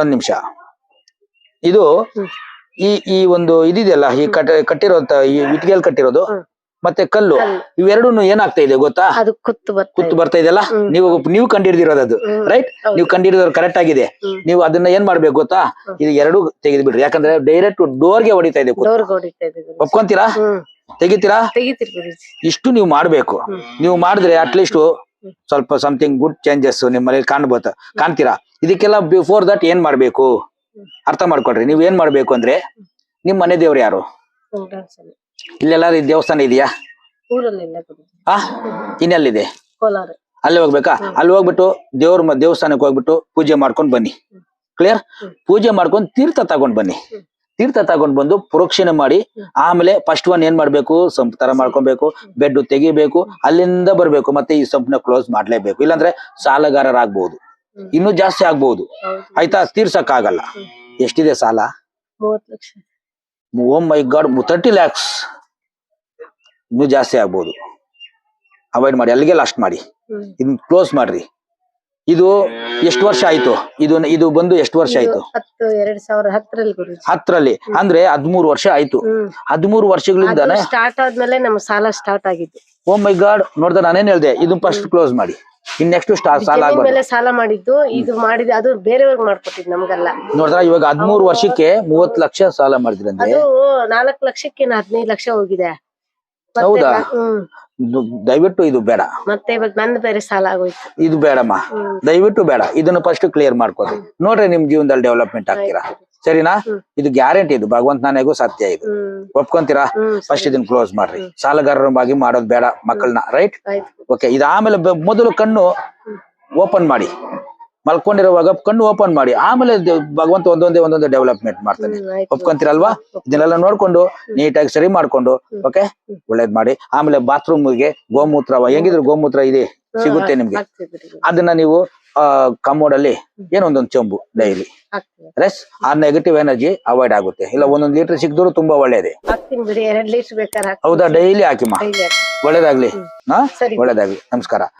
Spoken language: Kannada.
ಒಂದ್ ನಿಮಿಷ. ಇದು ಈ ಈ ಒಂದು ಇದಿದೆಯಲ್ಲ ಈ ಕಟ್ ಕಟ್ಟಿರೋಂತ ಈ ಇಟ್ಗೆಲ್ ಕಟ್ಟಿರೋದು ಮತ್ತೆ ಕಲ್ಲು ಇವೆರಡೂ ಏನಾಗ್ತಾ ಇದೆ ಗೊತ್ತಾ? ಕುತ್ತು ಬರ್ತಾ ಇದೆಯಲ್ಲ? ನೀವು ನೀವು ಕಂಡಿಡ್ದಿರೋದು ಅದು ರೈಟ್? ನೀವು ಕಂಡಿಡಿದವ್ರು ಕರೆಕ್ಟ್ ಆಗಿದೆ. ನೀವು ಅದನ್ನ ಏನ್ ಮಾಡ್ಬೇಕು ಗೊತ್ತಾ. ಇದು ಎರಡು ತೆಗೆದು ಬಿಡ್ರಿ ಯಾಕಂದ್ರೆ ಡೈರೆಕ್ಟ್ ಡೋರ್ಗೆ ಹೊಡಿತಾ ಇದೆ ಕುತ್ತು. ಡೋರ್ಗ್ ಹೊಡಿತಾ ಇದೆ. ಒಪ್ಕೊಂತೀರಾ? ತೆಗಿತೀರಾ? ಇಷ್ಟು ನೀವು ಮಾಡ್ಬೇಕು. ನೀವು ಮಾಡಿದ್ರೆ ಅಟ್ಲೀಸ್ಟ್ ಸ್ವಲ್ಪ ಸಮಥಿಂಗ್ ಗುಡ್ ಚೇಂಜಸ್ ನಿಮ್ಮಲ್ಲಿ ಕಾಣ್ಬೋದು ಕಾಣ್ತೀರಾ? ಇದಕ್ಕೆಲ್ಲ ಬಿಫೋರ್ ದಟ್ ಏನ್ ಮಾಡ್ಬೇಕು? ಅರ್ಥ ಮಾಡ್ಕೊಳ್ರಿ. ನೀವ್ ಏನ್ ಮಾಡ್ಬೇಕು ಅಂದ್ರೆ ನಿಮ್ ಮನೆ ದೇವ್ರು ಯಾರು. ಇಲ್ಲೆಲ್ಲ ದೇವಸ್ಥಾನ ಇದೆಯಾ? ಆ? ಇನ್ನೆಲ್ಲಿದೆ? ಅಲ್ಲಿ ಹೋಗ್ಬೇಕಾ? ಅಲ್ಲಿ ಹೋಗ್ಬಿಟ್ಟು ದೇವ್ರ ದೇವಸ್ಥಾನಕ್ಕೆ ಹೋಗ್ಬಿಟ್ಟು ಪೂಜೆ ಮಾಡ್ಕೊಂಡ್ ಬನ್ನಿ. ಕ್ಲಿಯರ್ ಪೂಜೆ ಮಾಡ್ಕೊಂಡ್ ತೀರ್ಥ ತಗೊಂಡ್ ಬನ್ನಿ. ತೀರ್ಥ ತಗೊಂಡ್ ಬಂದು ಪ್ರೋಕ್ಷಣೆ ಮಾಡಿ ಆಮೇಲೆ ಫಸ್ಟ್ ಒನ್ ಏನ್ ಮಾಡ್ಬೇಕು? ಸಂಪ್ ತರ ಮಾಡ್ಕೊಬೇಕು ಬೆಡ್ ತೆಗಿಬೇಕು ಅಲ್ಲಿಂದ ಬರ್ಬೇಕು ಮತ್ತೆ ಈ ಸಂಪ್ನ ಕ್ಲೋಸ್ ಮಾಡ್ಲೇಬೇಕು. ಇಲ್ಲಾಂದ್ರೆ ಸಾಲಗಾರರಾಗ್ಬಹುದು ಇನ್ನು ಜಾಸ್ತಿ ಆಗ್ಬಹುದು ಹೌದು. ಆಯ್ತಾ? ತೀರ್ಸಕ್ ಆಗಲ್ಲ ಎಷ್ಟಿದೆ ಸಾಲ? Oh my god thirty lakhs ಇನ್ನು ಜಾಸ್ತಿ ಆಗ್ಬಹುದು ಅವಾಯ್ಡ್ ಮಾಡಿ ಅಲ್ಲಿಗೆ ಲಾಸ್ಟ್ ಮಾಡಿ. ಇನ್ ಇದನ್ನ ಕ್ಲೋಸ್ ಮಾಡ್ರಿ. ಇದು ಎಷ್ಟು ವರ್ಷ ಆಯ್ತು? ಇದು ಇದು ಬಂದು ಎಷ್ಟು ವರ್ಷ ಆಯ್ತು? ಹತ್ತು ಎರಡ್ ಸಾವಿರ ಹತ್ತರಲ್ಲಿ ಗುರೂಜಿ. ಹತ್ತರಲ್ಲಿ. ಅಂದ್ರೆ ಹದ್ಮೂರು ವರ್ಷ ಆಯ್ತು. ಹದ್ಮೂರು ವರ್ಷಗಳಿಂದಾನೆ ಸ್ಟಾರ್ಟ್ ಆದ್ಮೇಲೆ ನಮ್ಮ ಸಾಲ ಸ್ಟಾರ್ಟ್ ಆಗಿದ್ದು. ಓ ಮೈ ಗಾಡ್ ನೋಡ್ದ ನಾನೇನ್ ಹೇಳ್ದೆ? ಇದು ಫಸ್ಟ್ ಕ್ಲೋಸ್ ಮಾಡಿ. ಇನ್ ನೆಕ್ಸ್ಟ್ ಸಾಲ ಜಮೀನ್ ಮೇಲೆ ಸಾಲ ಮಾಡಿದ್ದು ಇದು ಮಾಡಿದ ಅದು ಬೇರೆಯವ್ರಿಗೆ ಮಾಡ್ಕೊಟ್ಟಿದ್ ನಮ್ಗೆಲ್ಲ. ನೋಡಿದ್ರ ಇವಾಗ ಹದ್ಮೂರು ವರ್ಷಕ್ಕೆ ಮೂವತ್ ಲಕ್ಷ ಸಾಲ ಮಾಡಿದ್ರಂದ್ರೆ ಅದು ನಾಲ್ಕು ಲಕ್ಷಕ್ಕೆ ಹದಿನೈದು ಲಕ್ಷ ಹೋಗಿದೆ. ಹೌದಾ? ದಯವಿಟ್ಟು ಇದು ಬೇಡ. ಮತ್ತೆ ನಂದು ಬೇರೆ ಸಾಲ ಆಗೋಯ್ತು. ಇದು ಬೇಡಮ್ಮ. ದಯವಿಟ್ಟು ಬೇಡ. ಇದನ್ನು ಫಸ್ಟ್ ಕ್ಲಿಯರ್ ಮಾಡ್ಕೊಡಿ. ನೋಡ್ರಿ ನಿಮ್ ಜೀವನದಲ್ಲಿ ಡೆವಲಪ್ಮೆಂಟ್ ಆಗ್ತೀರಾ? ಸರಿನಾ? ಇದು ಗ್ಯಾರಂಟಿ ಇದು. ಭಗವಂತ ನಾನೆಗೂ ಸತ್ಯ ಇದು. ಒಪ್ಕೊಂತೀರಾ? ಫಸ್ಟ್ ಇದನ್ನ ಕ್ಲೋಸ್ ಮಾಡ್ರಿ. ಸಾಲಗಾರರಾಗಿ ಮಾಡೋದು ಬೇಡ ಮಕ್ಕಳನ್ನ ರೈಟ್ ಓಕೆ ಇದು ಆಮೇಲೆ ಮೊದಲು ಕಣ್ಣು ಓಪನ್ ಮಾಡಿ. ಮಲ್ಕೊಂಡಿರುವಾಗ ಕಣ್ಣು ಓಪನ್ ಮಾಡಿ. ಆಮೇಲೆ ಭಗವಂತ ಒಂದೊಂದೇ ಒಂದೊಂದೇ ಡೆವಲಪ್ಮೆಂಟ್ ಮಾಡ್ತಾನೆ. ಒಪ್ಕೊಂತೀರಲ್ವಾ? ಇದನ್ನೆಲ್ಲ ನೋಡ್ಕೊಂಡು ನೀಟಾಗಿ ಸರಿ ಮಾಡ್ಕೊಂಡು ಓಕೆ ಒಳ್ಳೇದ್ ಮಾಡಿ. ಆಮೇಲೆ ಬಾತ್ರೂಮ್ಗೆ ಗೋಮೂತ್ರ ಹೆಂಗಿದ್ರು ಗೋಮೂತ್ರ ಇದೆ? ಸಿಗುತ್ತೆ ನಿಮ್ಗೆ? ಅದನ್ನ ನೀವು ಆ ಕಮೋಡ್ ಅಲ್ಲಿ ಏನೊಂದೊಂದು ಚೊಂಬು ಡೈಲಿ ರೆಸ್ ಆ ನೆಗೆಟಿವ್ ಎನರ್ಜಿ ಅವಾಯ್ಡ್ ಆಗುತ್ತೆ. ಇಲ್ಲ ಒಂದೊಂದು ಲೀಟರ್ ಸಿಕ್ಕಿದ್ರು ತುಂಬಾ ಒಳ್ಳೇದೇ. ಹೌದಾ? ಡೈಲಿ ಹಾಕಿಮ್ಮ. ಒಳ್ಳೇದಾಗ್ಲಿ. ಹಾ. ಒಳ್ಳೇದಾಗ್ಲಿ. ನಮಸ್ಕಾರ.